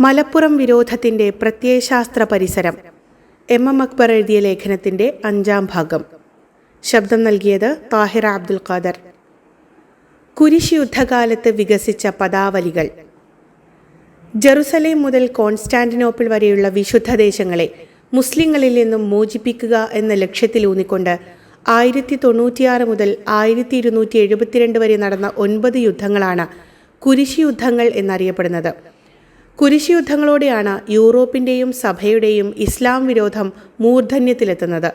മലപ്പുറം വിരോധത്തിന്റെ പ്രത്യയശാസ്ത്ര പരിസരം. M. M. Akbar എഴുതിയ ലേഖനത്തിന്റെ അഞ്ചാം ഭാഗം. ശബ്ദം നൽകിയത് താഹിർ അബ്ദുൽ ഖാദർ. കുരിശ് യുദ്ധകാലത്ത് വികസിച്ച പദാവലികൾ. ജെറുസലേം മുതൽ കോൺസ്റ്റാന്റിനോപ്പിൾ വരെയുള്ള വിശുദ്ധ ദേശങ്ങളെ മുസ്ലിങ്ങളിൽ നിന്നും മോചിപ്പിക്കുക എന്ന ലക്ഷ്യത്തിലൂന്നിക്കൊണ്ട് ആയിരത്തി തൊണ്ണൂറ്റിയാറ് മുതൽ ആയിരത്തി ഇരുന്നൂറ്റി എഴുപത്തിരണ്ട് വരെ നടന്ന ഒൻപത് യുദ്ധങ്ങളാണ് കുരിശ് യുദ്ധങ്ങൾ എന്നറിയപ്പെടുന്നത്. കുരിശ് യുദ്ധങ്ങളോടെയാണ് യൂറോപ്പിന്റെയും സഭയുടെയും ഇസ്ലാം വിരോധം മൂർധന്യത്തിലെത്തുന്നത്.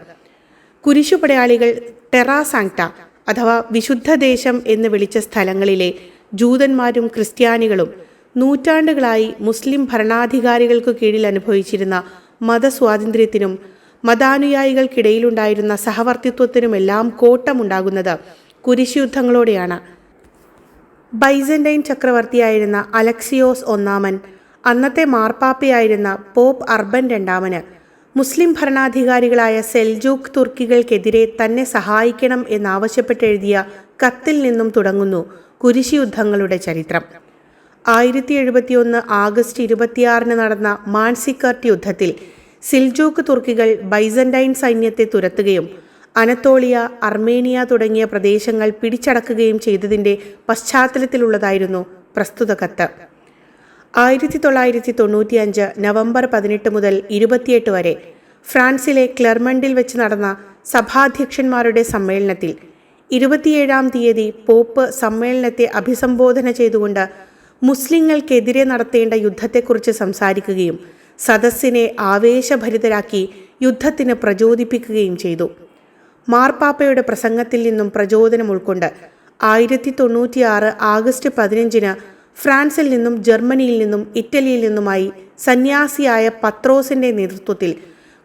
കുരിശു പടയാളികൾ ടെറാ സാങ്ക്ട അഥവാ വിശുദ്ധ ദേശം എന്ന് വിളിച്ച സ്ഥലങ്ങളിലെ ജൂതന്മാരും ക്രിസ്ത്യാനികളും നൂറ്റാണ്ടുകളായി മുസ്ലിം ഭരണാധികാരികൾക്ക് കീഴിൽ അനുഭവിച്ചിരുന്ന മതസ്വാതന്ത്ര്യത്തിനും മതാനുയായികൾക്കിടയിലുണ്ടായിരുന്ന സഹവർത്തിത്വത്തിനുമെല്ലാം കോട്ടമുണ്ടാകുന്നത് കുരിശുയുദ്ധങ്ങളോടെയാണ്. ബൈസന്റൈൻ ചക്രവർത്തിയായിരുന്ന അലക്സിയോസ് ഒന്നാമൻ അന്നത്തെ മാർപ്പാപ്പയായിരുന്ന പോപ്പ് അർബൻ രണ്ടാമന്. മുസ്ലിം ഭരണാധികാരികളായ സെൽജൂക്ക് തുർക്കികൾക്കെതിരെ തന്നെ സഹായിക്കണം എന്നാവശ്യപ്പെട്ടെഴുതിയ കത്തിൽ നിന്നും തുടങ്ങുന്നു കുരിശുയുദ്ധങ്ങളുടെ ചരിത്രം. ആയിരത്തി എഴുപത്തിയൊന്ന് ആഗസ്റ്റ് ഇരുപത്തിയാറിന് നടന്ന മാൻസിക്കർട്ട് യുദ്ധത്തിൽ സിൽജൂക്ക് തുർക്കികൾ ബൈസന്റൈൻ സൈന്യത്തെ തുരത്തുകയും അനത്തോളിയ അർമേനിയ തുടങ്ങിയ പ്രദേശങ്ങൾ പിടിച്ചടക്കുകയും ചെയ്തതിന്റെ പശ്ചാത്തലത്തിലുള്ളതായിരുന്നു പ്രസ്തുത കത്ത്. ആയിരത്തി തൊള്ളായിരത്തി തൊണ്ണൂറ്റിയഞ്ച് നവംബർ പതിനെട്ട് മുതൽ ഇരുപത്തിയെട്ട് വരെ ഫ്രാൻസിലെ ക്ലെർമണ്ടിൽ വെച്ച് നടന്ന സഭാധ്യക്ഷന്മാരുടെ സമ്മേളനത്തിൽ ഇരുപത്തിയേഴാം തീയതി പോപ്പ് സമ്മേളനത്തെ അഭിസംബോധന ചെയ്തുകൊണ്ട് മുസ്ലിങ്ങൾക്കെതിരെ നടത്തേണ്ട യുദ്ധത്തെക്കുറിച്ച് സംസാരിക്കുകയും സദസ്സിനെ ആവേശഭരിതരാക്കി യുദ്ധത്തിന് പ്രചോദിപ്പിക്കുകയും ചെയ്തു. മാർപ്പാപ്പയുടെ പ്രസംഗത്തിൽ നിന്നും പ്രചോദനം ഉൾക്കൊണ്ട് ആയിരത്തി തൊണ്ണൂറ്റിയാറ് ആഗസ്റ്റ് പതിനഞ്ചിന് ഫ്രാൻസിൽ നിന്നും ജർമ്മനിയിൽ നിന്നും ഇറ്റലിയിൽ നിന്നുമായി സന്യാസിയായ പത്രോസിന്റെ നേതൃത്വത്തിൽ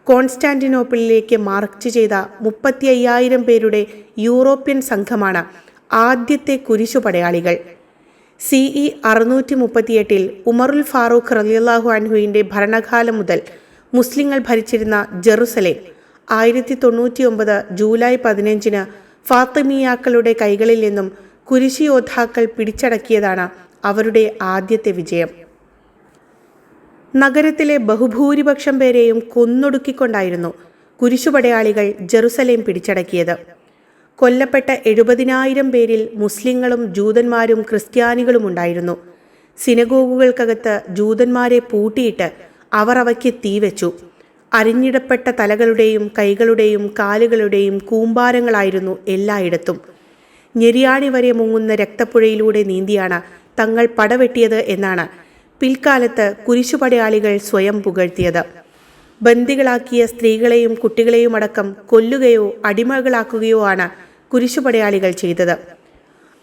കോൺസ്റ്റാന്റിനോപ്പിളിലേക്ക് മാർച്ച് ചെയ്ത മുപ്പത്തി അയ്യായിരം പേരുടെ യൂറോപ്യൻ സംഘമാണ് ആദ്യത്തെ കുരിശു പടയാളികൾ സി ഇ അറുന്നൂറ്റി മുപ്പത്തിയെട്ടിൽ ഉമറുൽ ഫാറൂഖ് റലിയല്ലാഹു അൻഹുവിന്റെ ഭരണകാലം മുതൽ മുസ്ലിങ്ങൾ ഭരിച്ചിരുന്ന ജെറുസലേം ആയിരത്തി തൊണ്ണൂറ്റി ഒമ്പത് ജൂലൈ പതിനഞ്ചിന് ഫാത്തിമിയാക്കളുടെ കൈകളിൽ നിന്നും കുരിശി യോദ്ധാക്കൾ പിടിച്ചടക്കിയതാണ് അവരുടെ ആദ്യത്തെ വിജയം. നഗരത്തിലെ ബഹുഭൂരിപക്ഷം പേരെയും കൊന്നൊടുക്കിക്കൊണ്ടായിരുന്നു കുരിശുപടയാളികൾ ജെറുസലേം പിടിച്ചടക്കിയത്. കൊല്ലപ്പെട്ട എഴുപതിനായിരം പേരിൽ മുസ്ലിങ്ങളും ജൂതന്മാരും ക്രിസ്ത്യാനികളും ഉണ്ടായിരുന്നു. സിനഗോഗുകൾക്കകത്ത് ജൂതന്മാരെ പൂട്ടിയിട്ട് അവർ അവയ്ക്ക് തീവെച്ചു അരിഞ്ഞിടപ്പെട്ട തലകളുടെയും കൈകളുടെയും കാലുകളുടെയും കൂമ്പാരങ്ങളായിരുന്നു എല്ലായിടത്തും. ഞെരിയാണി വരെ മുങ്ങുന്ന രക്തപ്പുഴയിലൂടെ നീന്തിയാണ് തങ്ങൾ പടവെട്ടിയത് എന്നാണ് പിൽക്കാലത്ത് കുരിശുപടയാളികൾ സ്വയം പുകഴ്ത്തിയത്. ബന്ദികളാക്കിയ സ്ത്രീകളെയും കുട്ടികളെയും അടക്കം കൊല്ലുകയോ അടിമകളാക്കുകയോ ആണ് കുരിശുപടയാളികൾ ചെയ്തത്.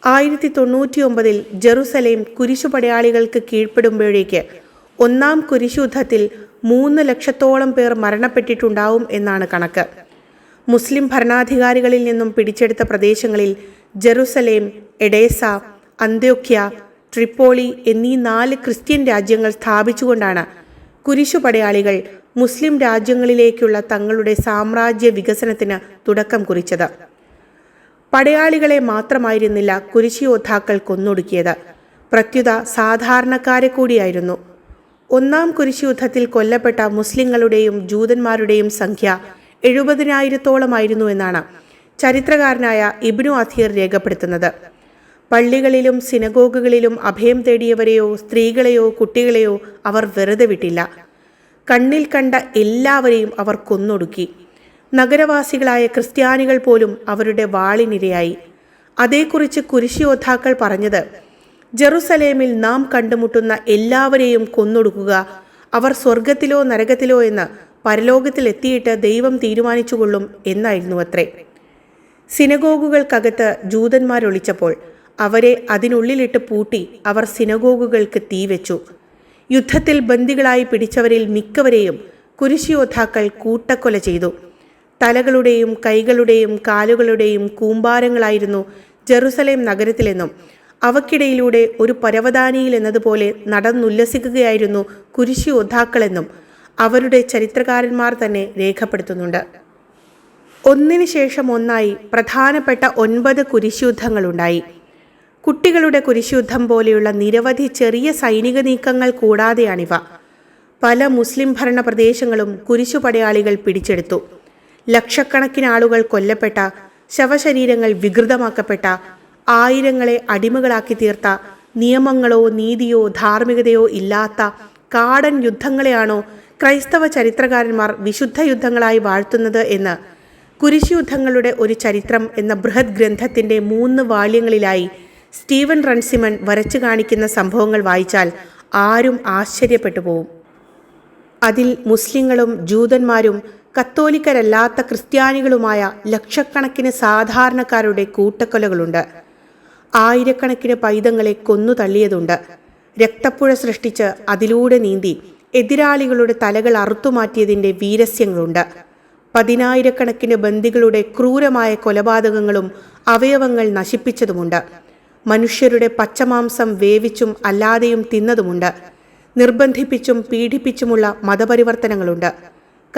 ആയിരത്തി തൊണ്ണൂറ്റി ഒമ്പതിൽ ജെറുസലേം കുരിശുപടയാളികൾക്ക് കീഴ്പ്പെടുമ്പോഴേക്ക് ഒന്നാം കുരിശുദ്ധത്തിൽ മൂന്ന് ലക്ഷത്തോളം പേർ മരണപ്പെട്ടിട്ടുണ്ടാവും എന്നാണ് കണക്ക്. മുസ്ലിം ഭരണാധികാരികളിൽ നിന്നും പിടിച്ചെടുത്ത പ്രദേശങ്ങളിൽ ജെറുസലേം എഡേസ അന്ത്യോക്യ ട്രിപ്പോളി എന്നീ നാല് ക്രിസ്ത്യൻ രാജ്യങ്ങൾ സ്ഥാപിച്ചുകൊണ്ടാണ് കുരിശുപടയാളികൾ മുസ്ലിം രാജ്യങ്ങളിലേക്കുള്ള തങ്ങളുടെ സാമ്രാജ്യ വികസനത്തിന് തുടക്കം കുറിച്ചത്. പടയാളികളെ മാത്രമായിരുന്നില്ല കുരിശി യോദ്ധാക്കൾ കൊന്നൊടുക്കിയത്. പ്രത്യുത സാധാരണക്കാരെ കൂടിയായിരുന്നു. ഒന്നാം കുരിശുയുദ്ധത്തിൽ കൊല്ലപ്പെട്ട മുസ്ലിങ്ങളുടെയും ജൂതന്മാരുടെയും സംഖ്യ എഴുപതിനായിരത്തോളമായിരുന്നു എന്നാണ് ചരിത്രകാരനായ ഇബ്നു അഥീർ രേഖപ്പെടുത്തുന്നത്. പള്ളികളിലും സിനഗോഗുകളിലും അഭയം തേടിയവരെയോ സ്ത്രീകളെയോ കുട്ടികളെയോ അവർ വെറുതെ വിട്ടില്ല. കണ്ണിൽ കണ്ട എല്ലാവരെയും അവർ കൊന്നൊടുക്കി. നഗരവാസികളായ ക്രിസ്ത്യാനികൾ പോലും അവരുടെ വാളിനിരയായി. അതേക്കുറിച്ച് കുരിശി യോദ്ധാക്കൾ പറഞ്ഞത് ജെറുസലേമിൽ നാം കണ്ടുമുട്ടുന്ന എല്ലാവരെയും കൊന്നൊടുക്കുക അവർ സ്വർഗത്തിലോ നരകത്തിലോ എന്ന് പരലോകത്തിലെത്തിയിട്ട് ദൈവം തീരുമാനിച്ചുകൊള്ളും എന്നായിരുന്നു അത്രേ സിനഗോഗുകൾക്കകത്ത് ജൂതന്മാരൊളിച്ചപ്പോൾ അവരെ അതിനുള്ളിലിട്ട് പൂട്ടി അവർ സിനഗോഗുകൾക്ക് തീവെച്ചു യുദ്ധത്തിൽ ബന്ദികളായി പിടിച്ചവരിൽ മിക്കവരെയും കുരിശിയോദ്ധാക്കൾ കൂട്ടക്കൊല ചെയ്തു. തലകളുടെയും കൈകളുടെയും കാലുകളുടെയും കൂമ്പാരങ്ങളായിരുന്നു ജെറുസലേം നഗരത്തിലെന്നും അവക്കിടയിലൂടെ ഒരു പരവതാനിയിൽ എന്നതുപോലെ നടന്നുല്ലസിക്കുകയായിരുന്നു കുരിശി യോദ്ധാക്കളെന്നും അവരുടെ ചരിത്രകാരന്മാർ തന്നെ രേഖപ്പെടുത്തുന്നുണ്ട്. ഒന്നിനു ശേഷം ഒന്നായി പ്രധാനപ്പെട്ട ഒൻപത് കുരിശുദ്ധങ്ങളുണ്ടായി കുട്ടികളുടെ കുരിശുദ്ധം പോലെയുള്ള നിരവധി ചെറിയ സൈനിക നീക്കങ്ങൾ കൂടാതെയാണിവ. പല മുസ്ലിം ഭരണ പ്രദേശങ്ങളും കുരിശുപടയാളികൾ പിടിച്ചെടുത്തു. ലക്ഷക്കണക്കിന് ആളുകൾ കൊല്ലപ്പെട്ട ശവശരീരങ്ങൾ വികൃതമാക്കപ്പെട്ട ആയിരങ്ങളെ അടിമകളാക്കി തീർത്ത നിയമങ്ങളോ നീതിയോ ധാർമ്മികതയോ ഇല്ലാത്ത കാടൻ യുദ്ധങ്ങളെയാണോ ക്രൈസ്തവ ചരിത്രകാരന്മാർ വിശുദ്ധ യുദ്ധങ്ങളായി വാഴ്ത്തുന്നത് എന്ന് കുരിശുയുദ്ധങ്ങളുടെ ഒരു ചരിത്രം എന്ന ബൃഹത് ഗ്രന്ഥത്തിന്റെ മൂന്ന് വാള്യങ്ങളിലായി സ്റ്റീവൻ റൺസിമൺ വരച്ചു കാണിക്കുന്ന സംഭവങ്ങൾ വായിച്ചാൽ ആരും ആശ്ചര്യപ്പെട്ടു പോവും. അതിൽ മുസ്ലിങ്ങളും ജൂതന്മാരും കത്തോലിക്കരല്ലാത്ത ക്രിസ്ത്യാനികളുമായ ലക്ഷക്കണക്കിന് സാധാരണക്കാരുടെ കൂട്ടക്കൊലകളുണ്ട്. ആയിരക്കണക്കിന് പൈതങ്ങളെ കൊന്നു തള്ളിയതുണ്ട്. രക്തപ്പുഴ സൃഷ്ടിച്ച് അതിലൂടെ നീന്തി എതിരാളികളുടെ തലകൾ അറുത്തുമാറ്റിയതിന്റെ വീരസ്യങ്ങളുണ്ട്. പതിനായിരക്കണക്കിന് ബന്ദികളുടെ ക്രൂരമായ കൊലപാതകങ്ങളും അവയവങ്ങൾ നശിപ്പിച്ചതുമുണ്ട്. മനുഷ്യരുടെ പച്ചമാംസം വേവിച്ചും അല്ലാതെയും തിന്നതുമുണ്ട്. നിർബന്ധിപ്പിച്ചും പീഡിപ്പിച്ചുമുള്ള മതപരിവർത്തനങ്ങളുണ്ട്.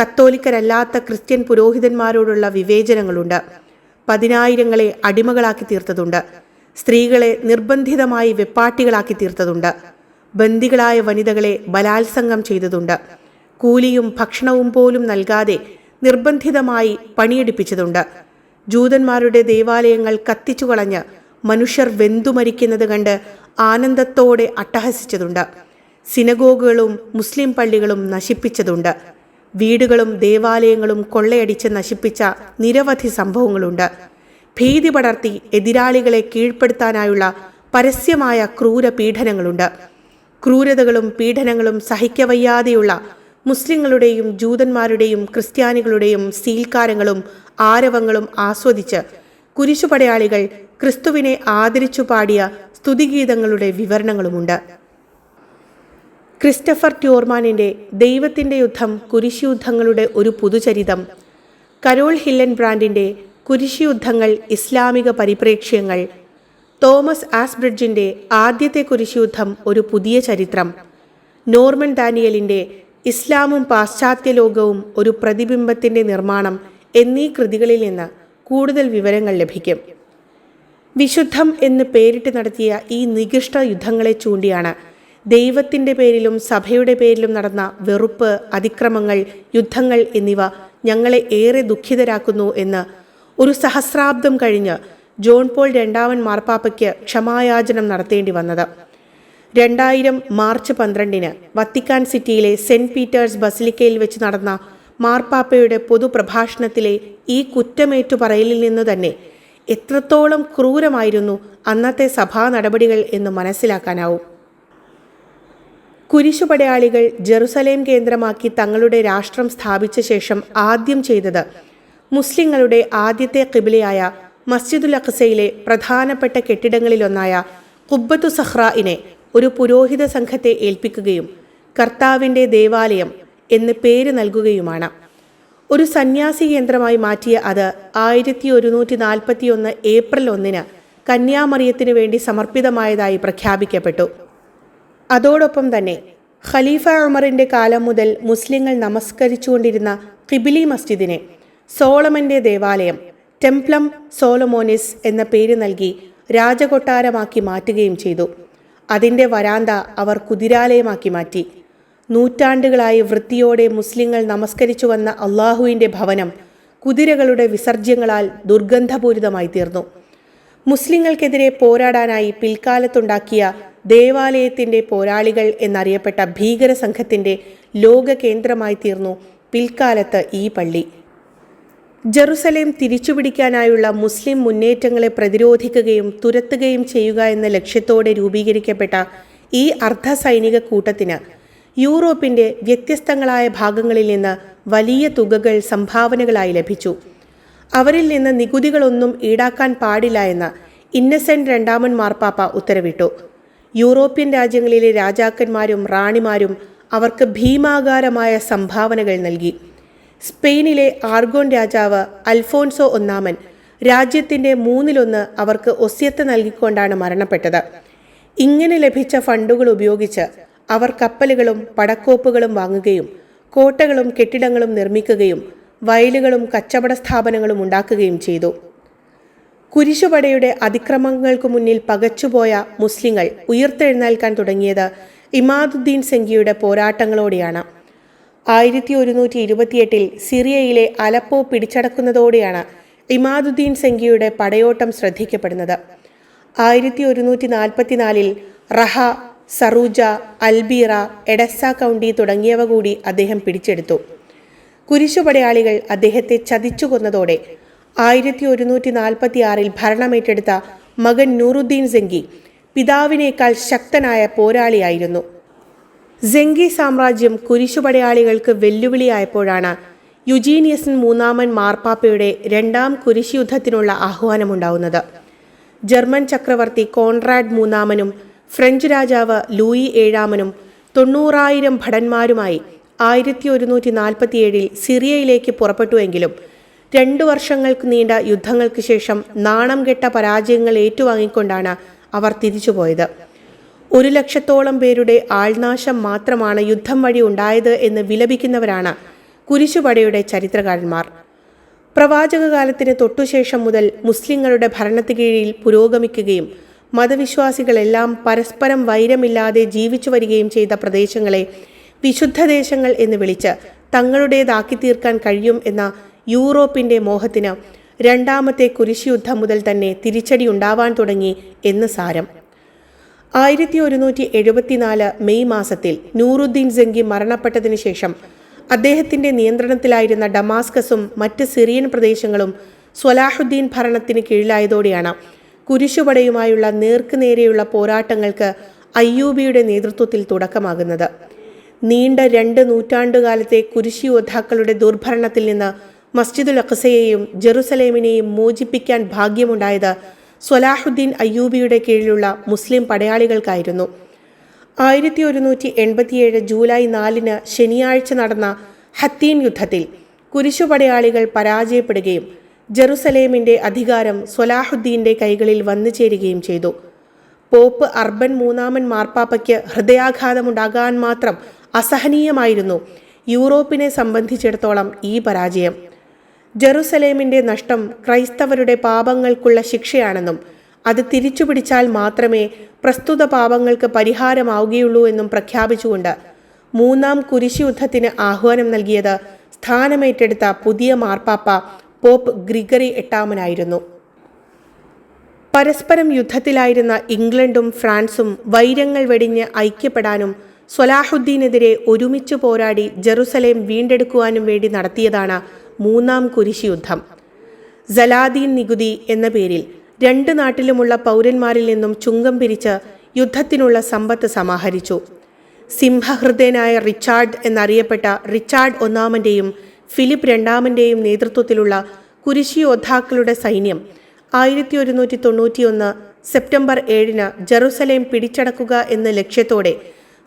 കത്തോലിക്കരല്ലാത്ത ക്രിസ്ത്യൻ പുരോഹിതന്മാരോടുള്ള വിവേചനങ്ങളുണ്ട്. പതിനായിരങ്ങളെ അടിമകളാക്കി തീർത്തതുണ്ട്. സ്ത്രീകളെ നിർബന്ധിതമായി വെപ്പാട്ടികളാക്കി തീർത്തതുണ്ട്. ബന്ദികളായ വനിതകളെ ബലാത്സംഗം ചെയ്തതുണ്ട്. കൂലിയും ഭക്ഷണവും പോലും നൽകാതെ നിർബന്ധിതമായി പണിയെടുപ്പിച്ചതുണ്ട്. ജൂതന്മാരുടെ ദേവാലയങ്ങൾ കത്തിച്ചു കളഞ്ഞ് മനുഷ്യർ വെന്തുമരിക്കുന്നത് കണ്ട് ആനന്ദത്തോടെ അട്ടഹസിച്ചതുണ്ട്. സിനഗോഗുകളും മുസ്ലിം പള്ളികളും നശിപ്പിച്ചതുണ്ട്. വീടുകളും ദേവാലയങ്ങളും കൊള്ളയടിച്ച് നശിപ്പിച്ച നിരവധി സംഭവങ്ങളുണ്ട്. ഭീതി പടർത്തി എതിരാളികളെ കീഴ്പ്പെടുത്താനായുള്ള പരസ്യമായ ക്രൂര പീഡനങ്ങളുണ്ട് ക്രൂരതകളും പീഡനങ്ങളും സഹിക്കവയ്യാതെയുള്ള മുസ്ലിങ്ങളുടെയും ജൂതന്മാരുടെയും ക്രിസ്ത്യാനികളുടെയും സീൽക്കാരങ്ങളും ആരവങ്ങളും ആസ്വദിച്ച് കുരിശുപടയാളികൾ ക്രിസ്തുവിനെ ആദരിച്ചു പാടിയ സ്തുതിഗീതങ്ങളുടെ വിവരണങ്ങളുമുണ്ട്. ക്രിസ്റ്റഫർ ട്യൂർമാനിന്റെ ദൈവത്തിന്റെ യുദ്ധം കുരിശുയുദ്ധങ്ങളുടെ ഒരു പുതുചരിതം കരോൾ ഹില്ലൻ ബ്രാൻഡിന്റെ കുരിശുയുദ്ധങ്ങൾ ഇസ്ലാമിക പരിപ്രേക്ഷ്യങ്ങൾ തോമസ് ആസ്ബ്രിഡ്ജിന്റെ ആദ്യത്തെ കുരിശുയുദ്ധം ഒരു പുതിയ ചരിത്രം നോർമൻ ഡാനിയലിന്റെ ഇസ്ലാമും പാശ്ചാത്യ ലോകവും ഒരു പ്രതിബിംബത്തിന്റെ നിർമ്മാണം എന്നീ കൃതികളിൽ നിന്ന് കൂടുതൽ വിവരങ്ങൾ ലഭിക്കും. വിശുദ്ധം എന്ന് പേരിട്ട് നടത്തിയ ഈ നികൃഷ്ട യുദ്ധങ്ങളെ ചൂണ്ടിയാണ് ദൈവത്തിന്റെ പേരിലും സഭയുടെ പേരിലും നടന്ന വെറുപ്പ് അതിക്രമങ്ങൾ യുദ്ധങ്ങൾ എന്നിവ ഞങ്ങളെ ഏറെ ദുഃഖിതരാക്കുന്നു എന്ന് ഒരു സഹസ്രാബ്ദം കഴിഞ്ഞ് ജോൺ പോൾ രണ്ടാമൻ മാർപ്പാപ്പയ്ക്ക് ക്ഷമായാചനം നടത്തേണ്ടി വന്നത്. രണ്ടായിരം മാർച്ച് പന്ത്രണ്ടിന് വത്തിക്കാൻ സിറ്റിയിലെ സെന്റ് പീറ്റേഴ്സ് ബസിലിക്കയിൽ വെച്ച് നടന്ന മാർപ്പാപ്പയുടെ പൊതുപ്രഭാഷണത്തിലെ ഈ കുറ്റമേറ്റു പറയലിൽ നിന്ന് തന്നെ എത്രത്തോളം ക്രൂരമായിരുന്നു അന്നത്തെ സഭാ നടപടികൾ എന്ന് മനസ്സിലാക്കാനാവും. കുരിശുപടയാളികൾ ജെറുസലേം കേന്ദ്രമാക്കി തങ്ങളുടെ രാഷ്ട്രം സ്ഥാപിച്ച ശേഷം ആദ്യം ചെയ്തത് മുസ്ലിങ്ങളുടെ ആദ്യത്തെ കിബിലയായ മസ്ജിദുൽ അഖസയിലെ പ്രധാനപ്പെട്ട കെട്ടിടങ്ങളിലൊന്നായ കുബ്ബത്തു സഹ്റായിനെ ഒരു പുരോഹിത സംഘത്തെ ഏൽപ്പിക്കുകയും കർത്താവിന്റെ ദേവാലയം എന്ന് പേര് നൽകുകയുമാണ്. ഒരു സന്യാസി കേന്ദ്രമായി മാറ്റിയ അത് ആയിരത്തി ഒരുന്നൂറ്റി നാൽപ്പത്തി ഒന്ന് ഏപ്രിൽ ഒന്നിന് കന്യാമറിയത്തിനു വേണ്ടി സമർപ്പിതമായതായി പ്രഖ്യാപിക്കപ്പെട്ടു. അതോടൊപ്പം തന്നെ ഖലീഫ ഉമറിന്റെ കാലം മുതൽ മുസ്ലിങ്ങൾ നമസ്കരിച്ചുകൊണ്ടിരുന്ന കിബിലി മസ്ജിദിനെ സോളമന്റെ ദേവാലയം ടെംപ്ലം സോളമോനിസ് എന്ന പേര് നൽകി രാജകൊട്ടാരമാക്കി മാറ്റുകയും ചെയ്തു. അതിന്റെ വരാന്ത അവർ കുതിരാലയമാക്കി മാറ്റി. നൂറ്റാണ്ടുകളായി വൃത്തിയോടെ മുസ്ലിങ്ങൾ നമസ്കരിച്ചു വന്ന അള്ളാഹുവിന്റെ ഭവനം കുതിരകളുടെ വിസർജ്യങ്ങളാൽ ദുർഗന്ധപൂരിതമായി തീർന്നു. മുസ്ലിങ്ങൾക്കെതിരെ പോരാടാനായി പിൽക്കാലത്തുണ്ടാക്കിയ ദേവാലയത്തിന്റെ പോരാളികൾ എന്നറിയപ്പെട്ട ഭീകര സംഘത്തിന്റെ ലോക കേന്ദ്രമായി തീർന്നു പിൽക്കാലത്ത് ഈ പള്ളി. ജെറുസലേം തിരിച്ചുപിടിക്കാനായുള്ള മുസ്ലിം മുന്നേറ്റങ്ങളെ പ്രതിരോധിക്കുകയും തുരത്തുകയും ചെയ്യുക എന്ന ലക്ഷ്യത്തോടെ രൂപീകരിക്കപ്പെട്ട ഈ അർദ്ധ സൈനിക കൂട്ടത്തിന് യൂറോപ്പിന്റെ വ്യത്യസ്തങ്ങളായ ഭാഗങ്ങളിൽ നിന്ന് വലിയ തുകകൾ സംഭാവനകളായി ലഭിച്ചു. അവരിൽ നിന്ന് നികുതികളൊന്നും ഈടാക്കാൻ പാടില്ല എന്ന് ഇന്നസെന്റ് രണ്ടാമൻ മാർപ്പാപ്പ ഉത്തരവിട്ടു. യൂറോപ്യൻ രാജ്യങ്ങളിലെ രാജാക്കന്മാരും റാണിമാരും അവർക്ക് ഭീമാകാരമായ സംഭാവനകൾ നൽകി. സ്പെയിനിലെ ആർഗോൺ രാജാവ് അൽഫോൻസോ ഒന്നാമൻ രാജ്യത്തിന്റെ മൂന്നിലൊന്ന് അവർക്ക് ഒസ്യത്ത് നൽകിക്കൊണ്ടാണ് മരണപ്പെട്ടത്. ഇങ്ങനെ ലഭിച്ച ഫണ്ടുകൾ ഉപയോഗിച്ച് അവർ കപ്പലുകളും പടക്കോപ്പുകളും വാങ്ങുകയും കോട്ടകളും കെട്ടിടങ്ങളും നിർമ്മിക്കുകയും വയലുകളും കച്ചവട സ്ഥാപനങ്ങളും ഉണ്ടാക്കുകയും ചെയ്തു. കുരിശുപടയുടെ അതിക്രമങ്ങൾക്കു മുന്നിൽ പകച്ചുപോയ മുസ്ലിങ്ങൾ ഉയർത്തെഴുന്നേൽക്കാൻ തുടങ്ങിയത് ഇമാദുദ്ദീൻ സെങ്കിയുടെ പോരാട്ടങ്ങളോടെയാണ്. ആയിരത്തി ഒരുന്നൂറ്റി ഇരുപത്തിയെട്ടിൽ സിറിയയിലെ അലപ്പോ പിടിച്ചടക്കുന്നതോടെയാണ് ഇമാദുദ്ദീൻ സെങ്കിയുടെ പടയോട്ടം ശ്രദ്ധിക്കപ്പെടുന്നത്. ആയിരത്തി ഒരുന്നൂറ്റി നാൽപ്പത്തിനാലിൽ റഹ സറൂജ അൽബീറ എഡസ കൗണ്ടി തുടങ്ങിയവ കൂടി അദ്ദേഹം പിടിച്ചെടുത്തു. കുരിശുപടയാളികൾ അദ്ദേഹത്തെ ചതിച്ചു കൊന്നതോടെ ആയിരത്തി ഒരുന്നൂറ്റി നാൽപ്പത്തി ആറിൽ ഭരണമേറ്റെടുത്ത മകൻ നൂറുദ്ദീൻ സെങ്കി പിതാവിനേക്കാൾ ശക്തനായ പോരാളിയായിരുന്നു. സെങ്കി സാമ്രാജ്യം കുരിശുപടയാളികൾക്ക് വെല്ലുവിളിയായപ്പോഴാണ് യുജീനിയസൻ മൂന്നാമൻ മാർപ്പാപ്പയുടെ രണ്ടാം കുരിശ് യുദ്ധത്തിനുള്ള ആഹ്വാനമുണ്ടാവുന്നത്. ജർമ്മൻ ചക്രവർത്തി കോൺറാഡ് മൂന്നാമനും ഫ്രഞ്ച് രാജാവ് ലൂയി ഏഴാമനും തൊണ്ണൂറായിരം ഭടന്മാരുമായി ആയിരത്തി ഒരുന്നൂറ്റി നാൽപ്പത്തിയേഴിൽ സിറിയയിലേക്ക് പുറപ്പെട്ടുവെങ്കിലും രണ്ടു വർഷങ്ങൾക്ക് നീണ്ട യുദ്ധങ്ങൾക്ക് ശേഷം നാണം കെട്ട പരാജയങ്ങൾ ഏറ്റുവാങ്ങിക്കൊണ്ടാണ് അവർ തിരിച്ചുപോയത്. ഒരു ലക്ഷത്തോളം പേരുടെ ആൾനാശം മാത്രമാണ് യുദ്ധം വഴി ഉണ്ടായത് എന്ന് വിലപിക്കുന്നവരാണ് കുരിശുപടയുടെ ചരിത്രകാരന്മാർ. പ്രവാചക കാലത്തിന് തൊട്ടുശേഷം മുതൽ മുസ്ലിങ്ങളുടെ ഭരണത്തിന് കീഴിൽ പുരോഗമിക്കുകയും മതവിശ്വാസികളെല്ലാം പരസ്പരം വൈരമില്ലാതെ ജീവിച്ചു വരികയും ചെയ്ത പ്രദേശങ്ങളെ വിശുദ്ധ ദേശങ്ങൾ എന്ന് വിളിച്ച് തങ്ങളുടേതാക്കി തീർക്കാൻ കഴിയും എന്ന യൂറോപ്പിന്റെ മോഹത്തിന് രണ്ടാമത്തെ കുരിശ് യുദ്ധം മുതൽ തന്നെ തിരിച്ചടി ഉണ്ടാവാൻ തുടങ്ങി എന്ന് സാരം. ആയിരത്തി ഒരുന്നൂറ്റി എഴുപത്തിനാല് മെയ് മാസത്തിൽ നൂറുദ്ദീൻ ജംഗി മരണപ്പെട്ടതിന് ശേഷം അദ്ദേഹത്തിന്റെ നിയന്ത്രണത്തിലായിരുന്ന ഡമാസ്കസും മറ്റ് സിറിയൻ പ്രദേശങ്ങളും സ്വലാഹുദ്ദീൻ ഭരണത്തിന് കീഴിലായതോടെയാണ് കുരിശുപടയുമായുള്ള നേർക്കുനേരെയുള്ള പോരാട്ടങ്ങൾക്ക് അയ്യൂബിയുടെ നേതൃത്വത്തിൽ തുടക്കമാകുന്നത്. നീണ്ട രണ്ട് നൂറ്റാണ്ടുകാലത്തെ കുരിശി യോദ്ധാക്കളുടെ ദുർഭരണത്തിൽ നിന്ന് മസ്ജിദുൽ അഖസയെയും ജെറുസലേമിനെയും മോചിപ്പിക്കാൻ ഭാഗ്യമുണ്ടായത് സ്വലാഹുദ്ദീൻ അയ്യൂബിയുടെ കീഴിലുള്ള മുസ്ലിം പടയാളികൾക്കായിരുന്നു. ആയിരത്തി ഒരുന്നൂറ്റി എൺപത്തിയേഴ് ജൂലൈ നാലിന് ശനിയാഴ്ച നടന്ന ഹത്തീൻ യുദ്ധത്തിൽ കുരിശുപടയാളികൾ പരാജയപ്പെടുകയും ജെറുസലേമിന്റെ അധികാരം സൊലാഹുദ്ദീന്റെ കൈകളിൽ വന്നു ചേരുകയും ചെയ്തു. പോപ്പ് അർബൻ മൂന്നാമൻ മാർപ്പാപ്പയ്ക്ക് ഹൃദയാഘാതമുണ്ടാകാൻ മാത്രം അസഹനീയമായിരുന്നു യൂറോപ്പിനെ സംബന്ധിച്ചിടത്തോളം ഈ പരാജയം. ജെറുസലേമിന്റെ നഷ്ടം ക്രൈസ്തവരുടെ പാപങ്ങൾക്കുള്ള ശിക്ഷയാണെന്നും അത് തിരിച്ചുപിടിച്ചാൽ മാത്രമേ പ്രസ്തുത പാപങ്ങൾക്ക് പരിഹാരമാവുകയുള്ളൂ എന്നും പ്രഖ്യാപിച്ചുകൊണ്ട് മൂന്നാം കുരിശ് യുദ്ധത്തിന് ആഹ്വാനം നൽകിയത് സ്ഥാനമേറ്റെടുത്ത പുതിയ മാർപ്പാപ്പ പോപ്പ് ഗ്രിഗറി എട്ടാമനായിരുന്നു. പരസ്പരം യുദ്ധത്തിലായിരുന്ന ഇംഗ്ലണ്ടും ഫ്രാൻസും വൈരങ്ങൾ വെടിഞ്ഞ് ഐക്യപ്പെടാനും സ്വലാഹുദ്ദീനെതിരെ ഒരുമിച്ച് പോരാടി ജെറുസലേം വീണ്ടെടുക്കുവാനും വേണ്ടി നടത്തിയതാണ് മൂന്നാം കുരിശി യുദ്ധം. ജലാദീൻ നികുതി എന്ന പേരിൽ രണ്ട് നാട്ടിലുമുള്ള പൗരന്മാരിൽ നിന്നും ചുങ്കം പിരിച്ച് യുദ്ധത്തിനുള്ള സമ്പത്ത് സമാഹരിച്ചു. സിംഹഹൃദയനായ റിച്ചാർഡ് എന്നറിയപ്പെട്ട റിച്ചാർഡ് ഒന്നാമന്റെയും ഫിലിപ്പ് രണ്ടാമന്റെയും നേതൃത്വത്തിലുള്ള കുരിശി യോദ്ധാക്കളുടെ സൈന്യം ആയിരത്തി ഒരുന്നൂറ്റി തൊണ്ണൂറ്റിയൊന്ന് സെപ്റ്റംബർ ഏഴിന് ജെറുസലേം പിടിച്ചടക്കുക എന്ന ലക്ഷ്യത്തോടെ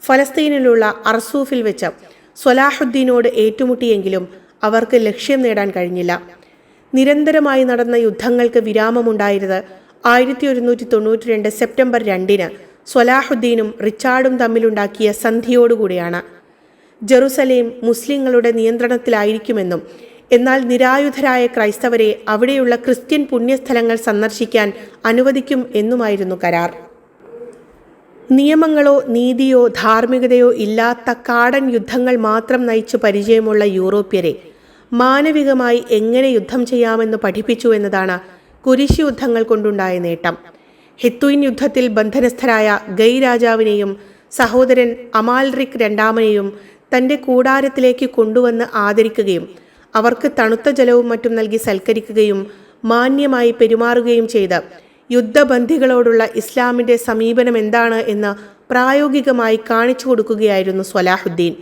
ഫലസ്തീനിലുള്ള അർസൂഫിൽ വെച്ച് സൊലാഹുദ്ദീനോട് ഏറ്റുമുട്ടിയെങ്കിലും അവർക്ക് ലക്ഷ്യം നേടാൻ കഴിഞ്ഞില്ല. നിരന്തരമായി നടന്ന യുദ്ധങ്ങൾക്ക് വിരാമമുണ്ടായത് ആയിരത്തി ഒരുന്നൂറ്റി തൊണ്ണൂറ്റി രണ്ട് സെപ്റ്റംബർ രണ്ടിന് സൊലാഹുദ്ദീനും റിച്ചാർഡും തമ്മിലുണ്ടാക്കിയ സന്ധിയോടുകൂടിയാണ്. ജെറുസലേം മുസ്ലിങ്ങളുടെ നിയന്ത്രണത്തിലായിരിക്കുമെന്നും എന്നാൽ നിരായുധരായ ക്രൈസ്തവരെ അവിടെയുള്ള ക്രിസ്ത്യൻ പുണ്യസ്ഥലങ്ങൾ സന്ദർശിക്കാൻ അനുവദിക്കും എന്നുമായിരുന്നു കരാർ. നിയമങ്ങളോ നീതിയോ ധാർമ്മികതയോ ഇല്ലാത്ത കാടൻ യുദ്ധങ്ങൾ മാത്രം നയിച്ചു പരിചയമുള്ള യൂറോപ്യരെ മാനവികമായി എങ്ങനെ യുദ്ധം ചെയ്യാമെന്ന് പഠിപ്പിച്ചു എന്നതാണ് കുരിശ് യുദ്ധങ്ങൾ കൊണ്ടുണ്ടായ നേട്ടം. ഹിത്തുയിൻ യുദ്ധത്തിൽ ബന്ധനസ്ഥരായ ഗൈ രാജാവിനെയും സഹോദരൻ അമാൽറിക് രണ്ടാമനെയും തന്റെ കൂടാരത്തിലേക്ക് കൊണ്ടുവന്ന് ആദരിക്കുകയും അവർക്ക് തണുത്ത ജലവും മറ്റും നൽകി സൽക്കരിക്കുകയും മാന്യമായി പെരുമാറുകയും ചെയ്ത യുദ്ധബന്ധികളോടുള്ള ഇസ്ലാമിന്റെ സമീപനം എന്താണ് എന്ന് പ്രായോഗികമായി കാണിച്ചു കൊടുക്കുകയായിരുന്നു സ്വലാഹുദ്ദീൻ.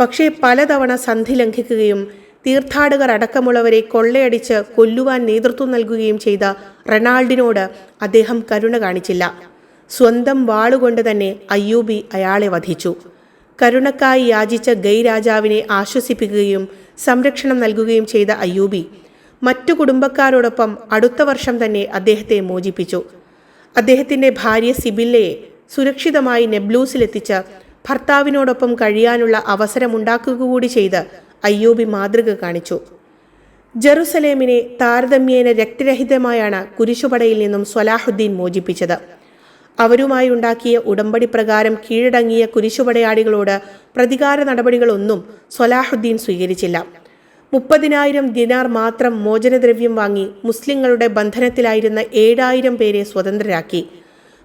പക്ഷേ പലതവണ സന്ധി ലംഘിക്കുകയും തീർത്ഥാടകർ അടക്കമുള്ളവരെ കൊള്ളയടിച്ച് കൊല്ലുവാൻ നേതൃത്വം നൽകുകയും ചെയ്ത റൊണാൾഡിനോട് അദ്ദേഹം കരുണ കാണിച്ചില്ല. സ്വന്തം വാളുകൊണ്ട് തന്നെ അയ്യൂബി അയാളെ വധിച്ചു. കരുണക്കായി യാചിച്ച ഗൈ രാജാവിനെ ആശ്വസിപ്പിക്കുകയും സംരക്ഷണം നൽകുകയും ചെയ്ത അയ്യൂബി മറ്റു കുടുംബക്കാരോടൊപ്പം അടുത്ത വർഷം തന്നെ അദ്ദേഹത്തെ മോചിപ്പിച്ചു. അദ്ദേഹത്തിന്റെ ഭാര്യ സിബില്ലയെ സുരക്ഷിതമായി നെബ്ലൂസിലെത്തിച്ച് ഭർത്താവിനോടൊപ്പം കഴിയാനുള്ള അവസരമുണ്ടാക്കുക കൂടി ചെയ്ത് അയ്യൂബി മാതൃക കാണിച്ചു. ജെറുസലേമിനെ താരതമ്യേന രക്തരഹിതമായാണ് കുരിശുപടയിൽ നിന്നും സ്വലാഹുദ്ദീൻ മോചിപ്പിച്ചത്. അവരുമായി ഉണ്ടാക്കിയ ഉടമ്പടി പ്രകാരം കീഴടങ്ങിയ കുരിശുപടയാളികളോട് പ്രതികാര നടപടികളൊന്നും സൊലാഹുദ്ദീൻ സ്വീകരിച്ചില്ല. മുപ്പതിനായിരം ദിനാർ മാത്രം മോചനദ്രവ്യം വാങ്ങി മുസ്ലിങ്ങളുടെ ബന്ധനത്തിലായിരുന്ന ഏഴായിരം പേരെ സ്വതന്ത്രരാക്കി.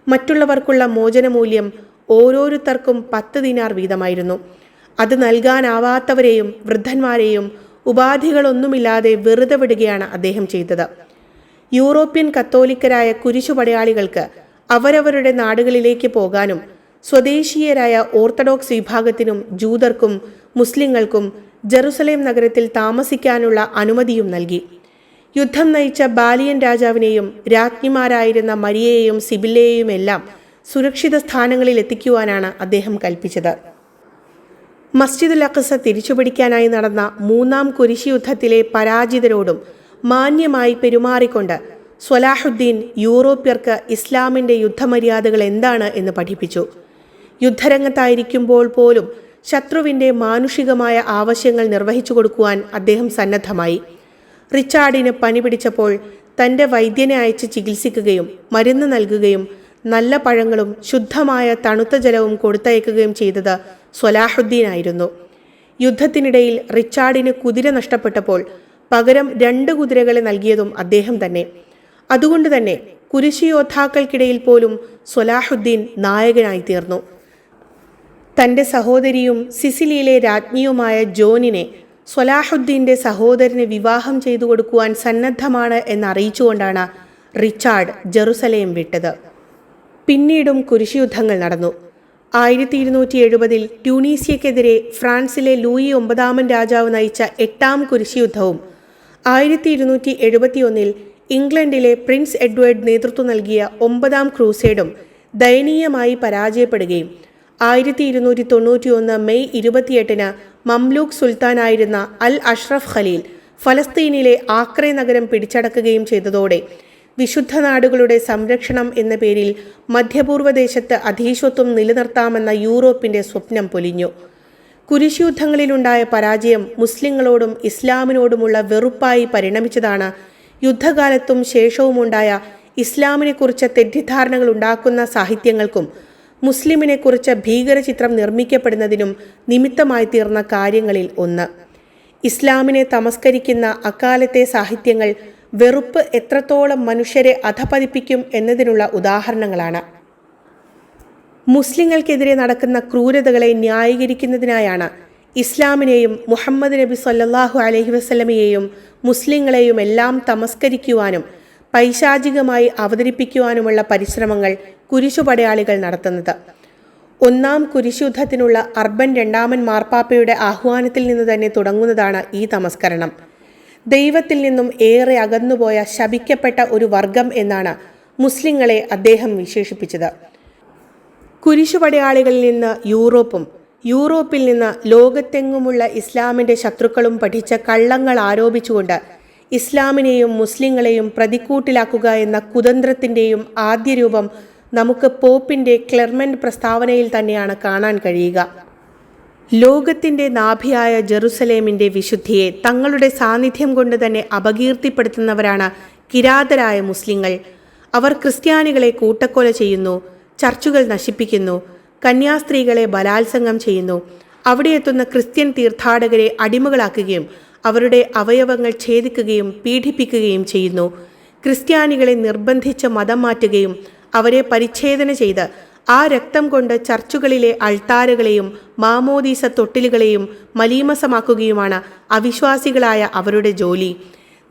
മറ്റുള്ളവർക്കുള്ള മോചനമൂല്യം ഓരോരുത്തർക്കും പത്ത് ദിനാർ വീതമായിരുന്നു. അത് നൽകാനാവാത്തവരെയും വൃദ്ധന്മാരെയും ഉപാധികളൊന്നുമില്ലാതെ വെറുതെ വിടുകയാണ് അദ്ദേഹം ചെയ്തത്. യൂറോപ്യൻ കത്തോലിക്കരായ കുരിശുപടയാളികൾക്ക് അവരവരുടെ നാടുകളിലേക്ക് പോകാനും സ്വദേശീയരായ ഓർത്തഡോക്സ് വിഭാഗത്തിനും ജൂതർക്കും മുസ്ലിങ്ങൾക്കും ജെറുസലേം നഗരത്തിൽ താമസിക്കാനുള്ള അനുമതിയും നൽകി. യുദ്ധം നയിച്ച ബാലിയൻ രാജാവിനെയും രാജ്ഞിമാരായിരുന്ന മരിയയെയും സിബില്ലയെയുമെല്ലാം സുരക്ഷിത സ്ഥാനങ്ങളിൽ എത്തിക്കുവാനാണ് അദ്ദേഹം കൽപ്പിച്ചത്. മസ്ജിദുൽ അഖസ തിരിച്ചുപിടിക്കാനായി നടന്ന മൂന്നാം കുരിശി യുദ്ധത്തിലെ പരാജിതരോടും മാന്യമായി പെരുമാറിക്കൊണ്ട് സ്വലാഹുദ്ദീൻ യൂറോപ്യർക്ക് ഇസ്ലാമിന്റെ യുദ്ധമര്യാദകൾ എന്താണ് എന്ന് പഠിപ്പിച്ചു. യുദ്ധരംഗത്തായിരിക്കുമ്പോൾ പോലും ശത്രുവിന്റെ മാനുഷികമായ ആവശ്യങ്ങൾ നിർവഹിച്ചു കൊടുക്കുവാൻ അദ്ദേഹം സന്നദ്ധമായി. റിച്ചാർഡിന് പനി പിടിച്ചപ്പോൾ തന്റെ വൈദ്യനെ അയച്ച് ചികിത്സിക്കുകയും മരുന്ന് നൽകുകയും നല്ല പഴങ്ങളും ശുദ്ധമായ തണുത്ത ജലവും കൊടുത്തയക്കുകയും ചെയ്തത് സ്വലാഹുദ്ദീനായിരുന്നു യുദ്ധത്തിനിടയിൽ റിച്ചാർഡിന് കുതിര നഷ്ടപ്പെട്ടപ്പോൾ പകരം രണ്ട് കുതിരകളെ നൽകിയതും അദ്ദേഹം തന്നെ. അതുകൊണ്ട് തന്നെ കുരിശി യോദ്ധാക്കൾക്കിടയിൽ പോലും സൊലാഹുദ്ദീൻ നായകനായി തീർന്നു തന്റെ സഹോദരിയും സിസിലിയിലെ രാജ്ഞിയുമായ ജോനിനെ സൊലാഹുദ്ദീന്റെ സഹോദരനെ വിവാഹം ചെയ്തു കൊടുക്കുവാൻ സന്നദ്ധമാണ് എന്നറിയിച്ചുകൊണ്ടാണ് റിച്ചാർഡ് ജെറുസലേം വിട്ടത്. പിന്നീടും കുരിശുയുദ്ധങ്ങൾ നടന്നു. ആയിരത്തി ഇരുന്നൂറ്റി എഴുപതിൽ ട്യൂണീസിയക്കെതിരെ ഫ്രാൻസിലെ ലൂയി ഒമ്പതാമൻ രാജാവ് നയിച്ച എട്ടാം കുരിശുയുദ്ധവും ആയിരത്തി ഇരുന്നൂറ്റി എഴുപത്തിയൊന്നിൽ ഇംഗ്ലണ്ടിലെ പ്രിൻസ് എഡ്വേർഡ് നേതൃത്വം നൽകിയ ഒമ്പതാം ക്രൂസേഡും ദയനീയമായി പരാജയപ്പെടുകയും ആയിരത്തി ഇരുന്നൂറ്റി തൊണ്ണൂറ്റി ഒന്ന് മെയ് ഇരുപത്തിയെട്ടിന് മംലൂക്ക് സുൽത്താനായിരുന്ന അൽ അഷ്റഫ് ഖലീൽ ഫലസ്തീനിലെ ആക്രെ നഗരം പിടിച്ചടക്കുകയും ചെയ്തതോടെ വിശുദ്ധ നാടുകളുടെ സംരക്ഷണം എന്ന പേരിൽ മധ്യപൂർവദേശത്ത് അധീശത്വം നിലനിർത്താമെന്ന യൂറോപ്പിന്റെ സ്വപ്നം പൊലിഞ്ഞു. കുരിശുയുദ്ധങ്ങളിലുണ്ടായ പരാജയം മുസ്ലിങ്ങളോടും ഇസ്ലാമിനോടുമുള്ള വെറുപ്പായി പരിണമിച്ചതാണ് യുദ്ധകാലത്തും ശേഷവുമുണ്ടായ ഇസ്ലാമിനെക്കുറിച്ച് തെറ്റിദ്ധാരണകൾ ഉണ്ടാക്കുന്ന സാഹിത്യങ്ങൾക്കും മുസ്ലിമിനെക്കുറിച്ച് ഭീകരചിത്രം നിർമ്മിക്കപ്പെടുന്നതിനും നിമിത്തമായി തീർന്ന കാര്യങ്ങളിൽ ഒന്ന്. ഇസ്ലാമിനെ തമസ്കരിക്കുന്ന അക്കാലത്തെ സാഹിത്യങ്ങൾ വെറുപ്പ് എത്രത്തോളം മനുഷ്യരെ അധപതിപ്പിക്കും എന്നതിനുള്ള ഉദാഹരണങ്ങളാണ്. മുസ്ലിങ്ങൾക്കെതിരെ നടക്കുന്ന ക്രൂരതകളെ ന്യായീകരിക്കുന്നതിനായാണ് ഇസ്ലാമിനെയും മുഹമ്മദ് നബി സല്ലാഹു അലഹി വസല്ലമയെയും മുസ്ലിങ്ങളെയും എല്ലാം തമസ്കരിക്കുവാനും പൈശാചികമായി അവതരിപ്പിക്കുവാനുമുള്ള പരിശ്രമങ്ങൾ കുരിശുപടയാളികൾ നടത്തുന്നത്. ഒന്നാം കുരിശുദ്ധത്തിനുള്ള അർബൻ രണ്ടാമൻ മാർപ്പാപ്പയുടെ ആഹ്വാനത്തിൽ നിന്ന് തന്നെ തുടങ്ങുന്നതാണ് ഈ തമസ്കരണം. ദൈവത്തിൽ നിന്നും ഏറെ അകന്നുപോയ ശപിക്കപ്പെട്ട ഒരു വർഗം എന്നാണ് മുസ്ലിങ്ങളെ അദ്ദേഹം വിശേഷിപ്പിച്ചത്. കുരിശുപടയാളികളിൽ നിന്ന് യൂറോപ്പും യൂറോപ്പിൽ നിന്ന് ലോകത്തെങ്ങുമുള്ള ഇസ്ലാമിന്റെ ശത്രുക്കളും പഠിച്ച കള്ളങ്ങൾ ആരോപിച്ചുകൊണ്ട് ഇസ്ലാമിനെയും മുസ്ലിങ്ങളെയും പ്രതിക്കൂട്ടിലാക്കുക എന്ന കുതന്ത്രത്തിന്റെയും ആദ്യ രൂപം നമുക്ക് പോപ്പിന്റെ ക്ലെർമെന്റ് പ്രസ്താവനയിൽ തന്നെയാണ് കാണാൻ കഴിയുക. ലോകത്തിന്റെ നാഭിയായ ജെറുസലേമിന്റെ വിശുദ്ധിയെ തങ്ങളുടെ സാന്നിധ്യം കൊണ്ട് തന്നെ അപകീർത്തിപ്പെടുത്തുന്നവരാണ് കിരാതരായ മുസ്ലിങ്ങൾ. അവർ ക്രിസ്ത്യാനികളെ കൂട്ടക്കൊല ചെയ്യുന്നു ചർച്ചുകൾ നശിപ്പിക്കുന്നു കന്യാസ്ത്രീകളെ ബലാത്സംഗം ചെയ്യുന്നു. അവിടെ എത്തുന്ന ക്രിസ്ത്യൻ തീർത്ഥാടകരെ അടിമകളാക്കുകയും അവരുടെ അവയവങ്ങൾ ഛേദിക്കുകയും പീഡിപ്പിക്കുകയും ചെയ്യുന്നു. ക്രിസ്ത്യാനികളെ നിർബന്ധിച്ച് മതം മാറ്റുകയും അവരെ പരിച്ഛേദന ചെയ്ത് ആ രക്തം കൊണ്ട് ചർച്ചുകളിലെ അൾത്താരകളെയും മാമോദീസ തൊട്ടിലുകളെയും മലീമസമാക്കുകയുമാണ് അവിശ്വാസികളായ അവരുടെ ജോലി.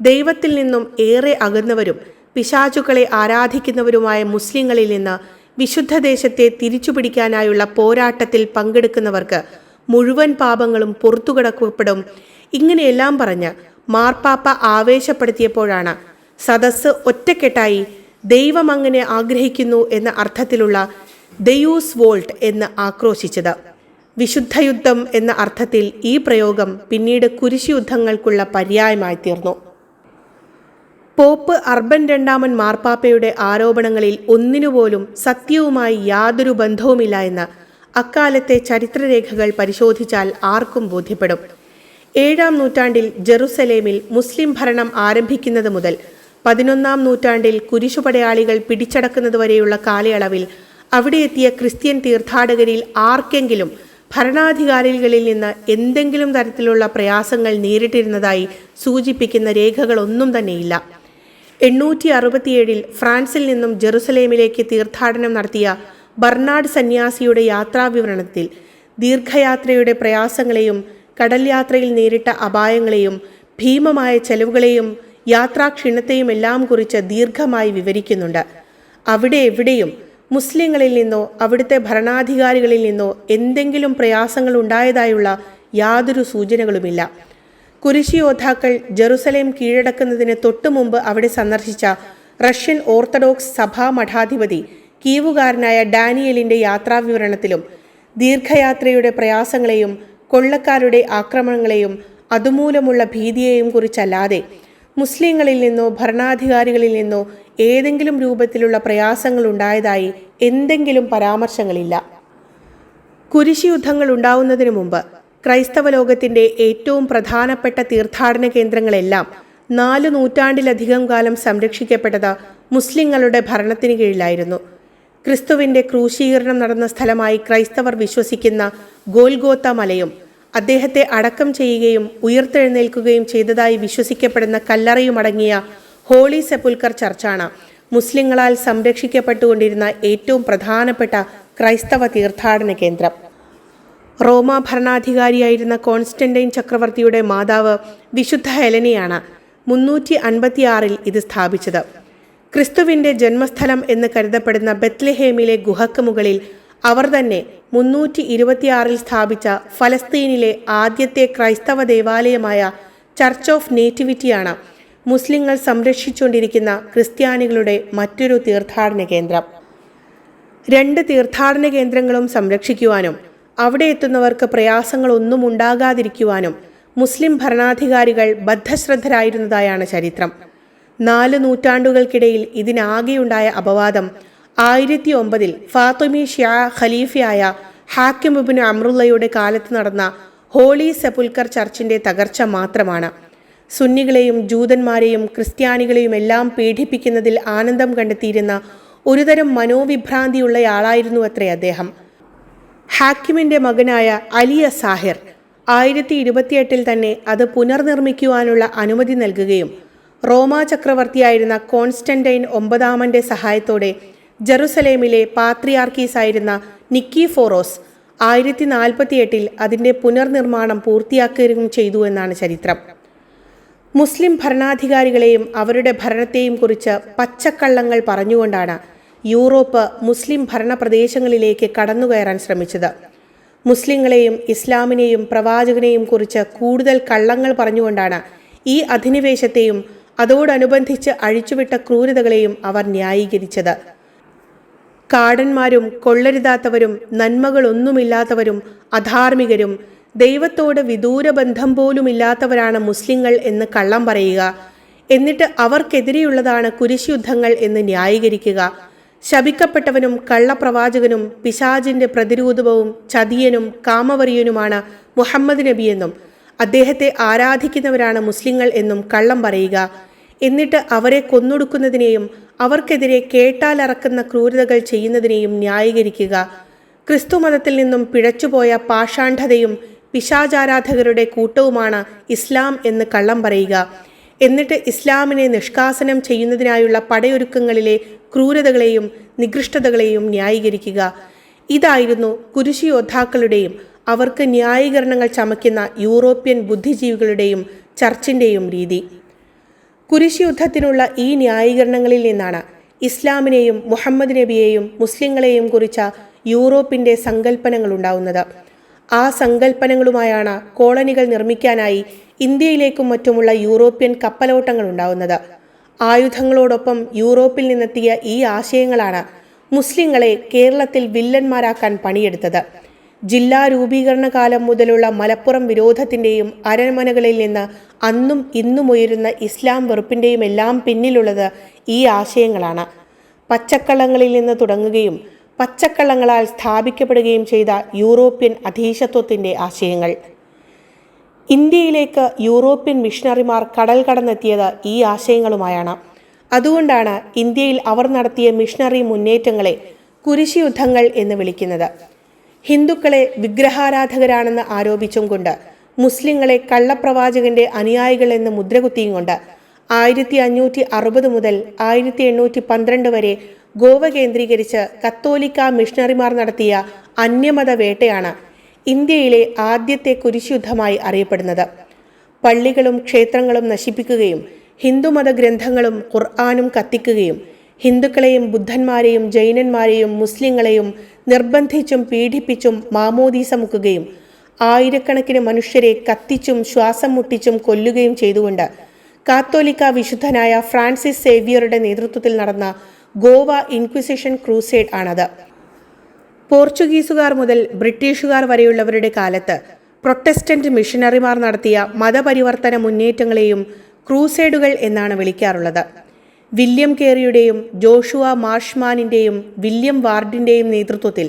ദൈവത്തിൽ നിന്നും ഏറെ അകന്നവരും പിശാചുക്കളെ ആരാധിക്കുന്നവരുമായ മുസ്ലിങ്ങളിൽ നിന്ന് വിശുദ്ധ ദേശത്തെ തിരിച്ചുപിടിക്കാനായുള്ള പോരാട്ടത്തിൽ പങ്കെടുക്കുന്നവർക്ക് മുഴുവൻ പാപങ്ങളും പുറത്തുകിടക്കപ്പെടും. ഇങ്ങനെയെല്ലാം പറഞ്ഞ് മാർപ്പാപ്പ ആവേശപ്പെടുത്തിയപ്പോഴാണ് സദസ്സ് ഒറ്റക്കെട്ടായി ദൈവം അങ്ങനെ ആഗ്രഹിക്കുന്നു എന്ന അർത്ഥത്തിലുള്ള ദയൂസ് വോൾട്ട് എന്ന് ആക്രോശിച്ചത്. വിശുദ്ധയുദ്ധം എന്ന അർത്ഥത്തിൽ ഈ പ്രയോഗം പിന്നീട് കുരിശുയുദ്ധങ്ങൾക്കുള്ള പര്യായമായി തീർന്നു പോപ്പ് അർബൻ രണ്ടാമൻ മാർപ്പാപ്പയുടെ ആരോപണങ്ങളിൽ ഒന്നിനുപോലും സത്യവുമായി യാതൊരു ബന്ധവുമില്ല എന്ന് അക്കാലത്തെ ചരിത്രരേഖകൾ പരിശോധിച്ചാൽ ആർക്കും ബോധ്യപ്പെടും. ഏഴാം നൂറ്റാണ്ടിൽ ജെറുസലേമിൽ മുസ്ലിം ഭരണം ആരംഭിക്കുന്നത് മുതൽ പതിനൊന്നാം നൂറ്റാണ്ടിൽ കുരിശുപടയാളികൾ പിടിച്ചടക്കുന്നതുവരെയുള്ള കാലയളവിൽ അവിടെ എത്തിയ ക്രിസ്ത്യൻ തീർത്ഥാടകരിൽ ആർക്കെങ്കിലും ഭരണാധികാരികളിൽ നിന്ന് എന്തെങ്കിലും തരത്തിലുള്ള പ്രയാസങ്ങൾ നേരിട്ടിരുന്നതായി സൂചിപ്പിക്കുന്ന രേഖകളൊന്നും തന്നെയില്ല. എണ്ണൂറ്റി അറുപത്തിയേഴിൽ ഫ്രാൻസിൽ നിന്നും ജെറുസലേമിലേക്ക് തീർത്ഥാടനം നടത്തിയ ബർണാഡ് സന്യാസിയുടെ യാത്രാവിവരണത്തിൽ ദീർഘയാത്രയുടെ പ്രയാസങ്ങളെയും കടൽ യാത്രയിൽ നേരിട്ട അപായങ്ങളെയും ഭീമമായ ചെലവുകളെയും യാത്രാക്ഷീണത്തെയും എല്ലാം കുറിച്ച് ദീർഘമായി വിവരിക്കുന്നുണ്ട്. അവിടെ എവിടെയും മുസ്ലിങ്ങളിൽ നിന്നോ അവിടുത്തെ ഭരണാധികാരികളിൽ നിന്നോ എന്തെങ്കിലും പ്രയാസങ്ങൾ ഉണ്ടായതായുള്ള യാതൊരു സൂചനകളുമില്ല. കുരിശി യോദ്ധാക്കൾ ജെറുസലേം കീഴടക്കുന്നതിന് തൊട്ടുമുമ്പ് അവിടെ സന്ദർശിച്ച റഷ്യൻ ഓർത്തഡോക്സ് സഭാ മഠാധിപതി കീവുകാരനായ ഡാനിയലിന്റെ യാത്രാവിവരണത്തിലും ദീർഘയാത്രയുടെ പ്രയാസങ്ങളെയും കൊള്ളക്കാരുടെ ആക്രമണങ്ങളെയും അതുമൂലമുള്ള ഭീതിയെയും കുറിച്ചല്ലാതെ മുസ്ലിങ്ങളിൽ നിന്നോ ഭരണാധികാരികളിൽ നിന്നോ ഏതെങ്കിലും രൂപത്തിലുള്ള പ്രയാസങ്ങൾ ഉണ്ടായതായി എന്തെങ്കിലും പരാമർശങ്ങളില്ല. കുരിശി യുദ്ധങ്ങൾ ഉണ്ടാവുന്നതിന് മുമ്പ് ക്രൈസ്തവ ലോകത്തിന്റെ ഏറ്റവും പ്രധാനപ്പെട്ട തീർത്ഥാടന കേന്ദ്രങ്ങളെല്ലാം നാല് നൂറ്റാണ്ടിലധികം കാലം സംരക്ഷിക്കപ്പെട്ടത് മുസ്ലിങ്ങളുടെ ഭരണത്തിന് കീഴിലായിരുന്നു. ക്രിസ്തുവിന്റെ ക്രൂശീകരണം നടന്ന സ്ഥലമായി ക്രൈസ്തവർ വിശ്വസിക്കുന്ന ഗോൽഗോത്ത മലയും അദ്ദേഹത്തെ അടക്കം ചെയ്യുകയും ഉയർത്തെഴുന്നേൽക്കുകയും ചെയ്തതായി വിശ്വസിക്കപ്പെടുന്ന കല്ലറയും അടങ്ങിയ ഹോളി സെപ്പുൽക്കർ ചർച്ചാണ് മുസ്ലിങ്ങളാൽ സംരക്ഷിക്കപ്പെട്ടുകൊണ്ടിരുന്ന ഏറ്റവും പ്രധാനപ്പെട്ട ക്രൈസ്തവ തീർത്ഥാടന കേന്ദ്രം. റോമ ഭരണാധികാരിയായിരുന്ന കോൺസ്റ്റന്റൈൻ ചക്രവർത്തിയുടെ മാതാവ് വിശുദ്ധ ഹെലനിയാണ് മുന്നൂറ്റി അൻപത്തിയാറിൽ ഇത് സ്ഥാപിച്ചത്. ക്രിസ്തുവിന്റെ ജന്മസ്ഥലം എന്ന് കരുതപ്പെടുന്ന ബത്ലഹേമിലെ ഗുഹക്ക് മുകളിൽ അവർ തന്നെ മുന്നൂറ്റി ഇരുപത്തിയാറിൽ സ്ഥാപിച്ച ഫലസ്തീനിലെ ആദ്യത്തെ ക്രൈസ്തവ ദേവാലയമായ ചർച്ച് ഓഫ് നേറ്റിവിറ്റിയാണ് മുസ്ലിങ്ങൾ സംരക്ഷിച്ചുകൊണ്ടിരിക്കുന്ന ക്രിസ്ത്യാനികളുടെ മറ്റൊരു തീർത്ഥാടന കേന്ദ്രം. രണ്ട് തീർത്ഥാടന കേന്ദ്രങ്ങളും സംരക്ഷിക്കുവാനും അവിടെ എത്തുന്നവർക്ക് പ്രയാസങ്ങളൊന്നും ഉണ്ടാകാതിരിക്കുവാനും മുസ്ലിം ഭരണാധികാരികൾ ബദ്ധശ്രദ്ധരായിരുന്നതായാണ് ചരിത്രം. നാല് നൂറ്റാണ്ടുകൾക്കിടയിൽ ഇതിനാകെയുണ്ടായ അപവാദം ആയിരത്തി ഒമ്പതിൽ ഫാത്തിമി ഷിയാ ഖലീഫയായ ഹാക്കിമുബിന് അമ്രുള്ളയുടെ കാലത്ത് നടന്ന ഹോളി സെപുൽക്കർ ചർച്ചിന്റെ തകർച്ച മാത്രമാണ്. സുന്നികളെയും ജൂതന്മാരെയും ക്രിസ്ത്യാനികളെയും എല്ലാം പീഡിപ്പിക്കുന്നതിൽ ആനന്ദം കണ്ടെത്തിയിരുന്ന ഒരുതരം മനോവിഭ്രാന്തിയുള്ളയാളായിരുന്നു അത്രേ അദ്ദേഹം. ഹാക്കിമിന്റെ മകനായ അലിയ സാഹിർ ആയിരത്തി ഇരുപത്തിയെട്ടിൽ തന്നെ അത് പുനർനിർമ്മിക്കുവാനുള്ള അനുമതി നൽകുകയും റോമാ ചക്രവർത്തിയായിരുന്ന കോൺസ്റ്റന്റൈൻ ഒമ്പതാമന്റെ സഹായത്തോടെ ജെറുസലേമിലെ പാത്രിയാർക്കീസായിരുന്ന നിക്കി ഫോറോസ് ആയിരത്തി നാൽപ്പത്തിയെട്ടിൽ അതിന്റെ പുനർനിർമ്മാണം പൂർത്തിയാക്കുകയും ചെയ്തു എന്നാണ് ചരിത്രം. മുസ്ലിം ഭരണാധികാരികളെയും അവരുടെ ഭരണത്തെയും കുറിച്ച് പച്ചക്കള്ളങ്ങൾ പറഞ്ഞുകൊണ്ടാണ് യൂറോപ്പ് മുസ്ലിം ഭരണപ്രദേശങ്ങളിലേക്ക് കടന്നുകയറാൻ ശ്രമിച്ചത്. മുസ്ലിങ്ങളെയും ഇസ്ലാമിനെയും പ്രവാചകനെയും കുറിച്ച് കൂടുതൽ കള്ളങ്ങൾ പറഞ്ഞുകൊണ്ടാണ് ഈ അധിനിവേശത്തെയും അതോടനുബന്ധിച്ച് അഴിച്ചുവിട്ട ക്രൂരതകളെയും അവർ ന്യായീകരിച്ചത്. കാടന്മാരും കൊള്ളരുതാത്തവരും നന്മകളൊന്നുമില്ലാത്തവരും അധാർമികരും ദൈവത്തോട് വിദൂരബന്ധം പോലുമില്ലാത്തവരാണ് മുസ്ലിങ്ങൾ എന്ന് കള്ളം പറയുക. എന്നിട്ട് അവർക്കെതിരെയുള്ളതാണ് കുരിശുദ്ധങ്ങൾ എന്ന് ന്യായീകരിക്കുക. ശപിക്കപ്പെട്ടവനും കള്ളപ്രവാചകനും പിശാജിന്റെ പ്രതിരൂപവും ചതിയനും കാമവറിയനുമാണ് മുഹമ്മദ് നബി എന്നും. അദ്ദേഹത്തെ ആരാധിക്കുന്നവരാണ് മുസ്ലിങ്ങൾ എന്നും കള്ളം പറയുക. എന്നിട്ട് അവരെ കൊന്നൊടുക്കുന്നതിനെയും അവർക്കെതിരെ കേട്ടാലറക്കുന്ന ക്രൂരതകൾ ചെയ്യുന്നതിനെയും ന്യായീകരിക്കുക. ക്രിസ്തു മതത്തിൽ നിന്നും പിഴച്ചുപോയ പാഷാണ്ഡതയും പിശാചാരാധകരുടെ കൂട്ടവുമാണ് ഇസ്ലാം എന്ന് കള്ളം പറയുക. എന്നിട്ട് ഇസ്ലാമിനെ നിഷ്കാസനം ചെയ്യുന്നതിനായുള്ള പടയൊരുക്കങ്ങളിലെ ക്രൂരതകളെയും നികൃഷ്ടതകളെയും ന്യായീകരിക്കുക. ഇതായിരുന്നു കുരിശി യോദ്ധാക്കളുടെയും അവർക്ക് ന്യായീകരണങ്ങൾ ചമയ്ക്കുന്ന യൂറോപ്യൻ ബുദ്ധിജീവികളുടെയും ചർച്ചിന്റെയും രീതി. കുരിശ് യുദ്ധത്തിനുള്ള ഈ ന്യായീകരണങ്ങളിൽ നിന്നാണ് ഇസ്ലാമിനെയും മുഹമ്മദ് നബിയെയും മുസ്ലിങ്ങളെയും കുറിച്ച യൂറോപ്പിന്റെ സങ്കല്പനങ്ങൾ ഉണ്ടാവുന്നത്. ആ സങ്കല്പനങ്ങളുമായാണ് കോളനികൾ നിർമ്മിക്കാനായി ഇന്ത്യയിലേക്കും മറ്റുമുള്ള യൂറോപ്യൻ കപ്പലോട്ടങ്ങൾ ഉണ്ടാവുന്നത്. ആയുധങ്ങളോടൊപ്പം യൂറോപ്പിൽ നിന്നെത്തിയ ഈ ആശയങ്ങളാണ് മുസ്ലിങ്ങളെ കേരളത്തിൽ വില്ലന്മാരാക്കാൻ പണിയെടുത്തത്. ജില്ലാ രൂപീകരണ കാലം മുതലുള്ള മലപ്പുറം വിരോധത്തിന്റെയും അരമനകളിൽ നിന്ന് അന്നും ഇന്നും ഉയരുന്ന ഇസ്ലാം വെറുപ്പിന്റെയും എല്ലാം പിന്നിലുള്ളത് ഈ ആശയങ്ങളാണ്. പച്ചക്കള്ളങ്ങളിൽ നിന്ന് തുടങ്ങുകയും പച്ചക്കള്ളങ്ങളാൽ സ്ഥാപിക്കപ്പെടുകയും ചെയ്ത യൂറോപ്യൻ അധീശത്വത്തിന്റെ ആശയങ്ങൾ. ഇന്ത്യയിലേക്ക് യൂറോപ്യൻ മിഷണറിമാർ കടൽ കടന്നെത്തിയത് ഈ ആശയങ്ങളുമായാണ്. അതുകൊണ്ടാണ് ഇന്ത്യയിൽ അവർ നടത്തിയ മിഷണറി മുന്നേറ്റങ്ങളെ കുരിശി യുദ്ധങ്ങൾ എന്ന് വിളിക്കുന്നത്. ഹിന്ദുക്കളെ വിഗ്രഹാരാധകരാണെന്ന് ആരോപിച്ചും കൊണ്ട് മുസ്ലിങ്ങളെ കള്ളപ്രവാചകന്റെ അനുയായികൾ എന്ന് മുദ്രകുത്തിയും കൊണ്ട് ആയിരത്തി അഞ്ഞൂറ്റി അറുപത് മുതൽ ആയിരത്തി എണ്ണൂറ്റി പന്ത്രണ്ട് വരെ ഗോവ കേന്ദ്രീകരിച്ച് കത്തോലിക്ക മിഷണറിമാർ നടത്തിയ അന്യമത വേട്ടയാണ് ഇന്ത്യയിലെ ആദ്യത്തെ കുരിശുദ്ധമായി അറിയപ്പെടുന്നത്. പള്ളികളും ക്ഷേത്രങ്ങളും നശിപ്പിക്കുകയും ഹിന്ദുമത ഗ്രന്ഥങ്ങളും ഖുർആാനും കത്തിക്കുകയും ഹിന്ദുക്കളെയും ബുദ്ധന്മാരെയും ജൈനന്മാരെയും മുസ്ലിങ്ങളെയും നിർബന്ധിച്ചും പീഡിപ്പിച്ചും മാമോദീസ മുക്കുകയും ആയിരക്കണക്കിന് മനുഷ്യരെ കത്തിച്ചും ശ്വാസം മുട്ടിച്ചും കൊല്ലുകയും ചെയ്തുകൊണ്ട് കാത്തോലിക്ക വിശുദ്ധനായ ഫ്രാൻസിസ് സേവ്യറുടെ നേതൃത്വത്തിൽ നടന്ന ഗോവ ഇൻക്വിസിഷൻ ക്രൂസേഡ് ആണത്. പോർച്ചുഗീസുകാർ മുതൽ ബ്രിട്ടീഷുകാർ വരെയുള്ളവരുടെ കാലത്ത് പ്രൊട്ടസ്റ്റന്റ് മിഷനറിമാർ നടത്തിയ മതപരിവർത്തന മുന്നേറ്റങ്ങളെയും ക്രൂസേഡുകൾ എന്നാണ് വിളിക്കാറുള്ളത്. വില്യം കേറിയുടെയും ജോഷുവ മാർഷ്മാനിന്റെയും വില്യം വാർഡിന്റെയും നേതൃത്വത്തിൽ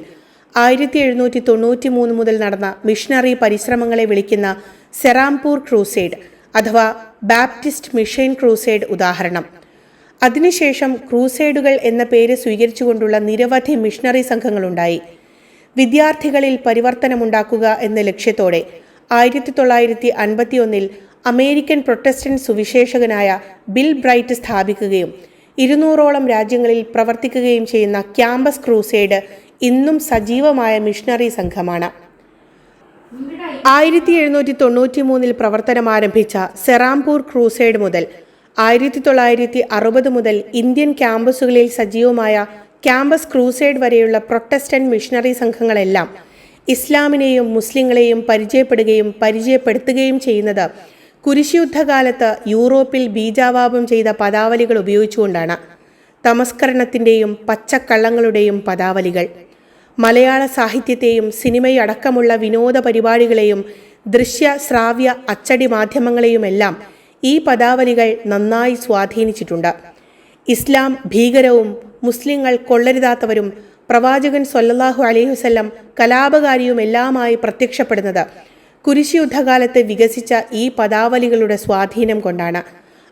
ആയിരത്തി എഴുന്നൂറ്റി തൊണ്ണൂറ്റി മൂന്ന് മുതൽ നടന്ന മിഷണറി പരിശ്രമങ്ങളെ വിളിക്കുന്ന സെറാംപൂർ ക്രൂസേഡ് അഥവാ ബാപ്റ്റിസ്റ്റ് മിഷൻ ക്രൂസേഡ് ഉദാഹരണം. അതിനുശേഷം ക്രൂസൈഡുകൾ എന്ന പേര് സ്വീകരിച്ചുകൊണ്ടുള്ള നിരവധി മിഷണറി സംഘങ്ങളുണ്ടായി. വിദ്യാർത്ഥികളിൽ പരിവർത്തനമുണ്ടാക്കുക എന്ന ലക്ഷ്യത്തോടെ ആയിരത്തി തൊള്ളായിരത്തി അൻപത്തിയൊന്നിൽ അമേരിക്കൻ പ്രൊട്ടസ്റ്റന്റ് സുവിശേഷകനായ ബിൽ ബ്രൈറ്റ് സ്ഥാപിക്കുകയും ഇരുന്നൂറോളം രാജ്യങ്ങളിൽ പ്രവർത്തിക്കുകയും ചെയ്യുന്ന ക്യാമ്പസ് ക്രൂസൈഡ് ഇന്നും സജീവമായ മിഷണറി സംഘമാണ്. ആയിരത്തി എഴുന്നൂറ്റി തൊണ്ണൂറ്റി മൂന്നിൽ പ്രവർത്തനം ആരംഭിച്ച സെറാംപൂർ ക്രൂസൈഡ് മുതൽ ആയിരത്തി തൊള്ളായിരത്തി അറുപത് മുതൽ ഇന്ത്യൻ ക്യാമ്പസുകളിൽ സജീവമായ ക്യാമ്പസ് ക്രൂസൈഡ് വരെയുള്ള പ്രൊട്ടസ്റ്റന്റ് മിഷണറി സംഘങ്ങളെല്ലാം ഇസ്ലാമിനെയും മുസ്ലിങ്ങളെയും പരിചയപ്പെടുകയും പരിചയപ്പെടുത്തുകയും ചെയ്യുന്നത് കുരിശുയുദ്ധകാലത്ത് യൂറോപ്പിൽ ബീജാവാപം ചെയ്ത പദാവലികൾ ഉപയോഗിച്ചുകൊണ്ടാണ്. തമസ്കരണത്തിന്റെയും പച്ചക്കള്ളങ്ങളുടെയും പദാവലികൾ. മലയാള സാഹിത്യത്തെയും സിനിമയടക്കമുള്ള വിനോദ പരിപാടികളെയും ദൃശ്യ ശ്രാവ്യ അച്ചടി മാധ്യമങ്ങളെയുമെല്ലാം ഈ പദാവലികൾ നന്നായി സ്വാധീനിച്ചിട്ടുണ്ട്. ഇസ്ലാം ഭീകരവും മുസ്ലിങ്ങൾ കൊള്ളരുതാത്തവരും പ്രവാചകൻ സൊല്ലാഹു അലൈഹി വസല്ലം കലാപകാരിയുമെല്ലാമായി പ്രത്യക്ഷപ്പെടുന്നത് കുരിശുയുദ്ധകാലത്ത് വികസിച്ച ഈ പദാവലികളുടെ സ്വാധീനം കൊണ്ടാണ്.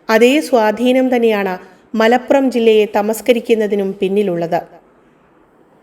അതേ സ്വാധീനം തന്നെയാണ് മലപ്പുറം ജില്ലയെ തമസ്കരിക്കുന്നതിനും പിന്നിലുള്ളത്.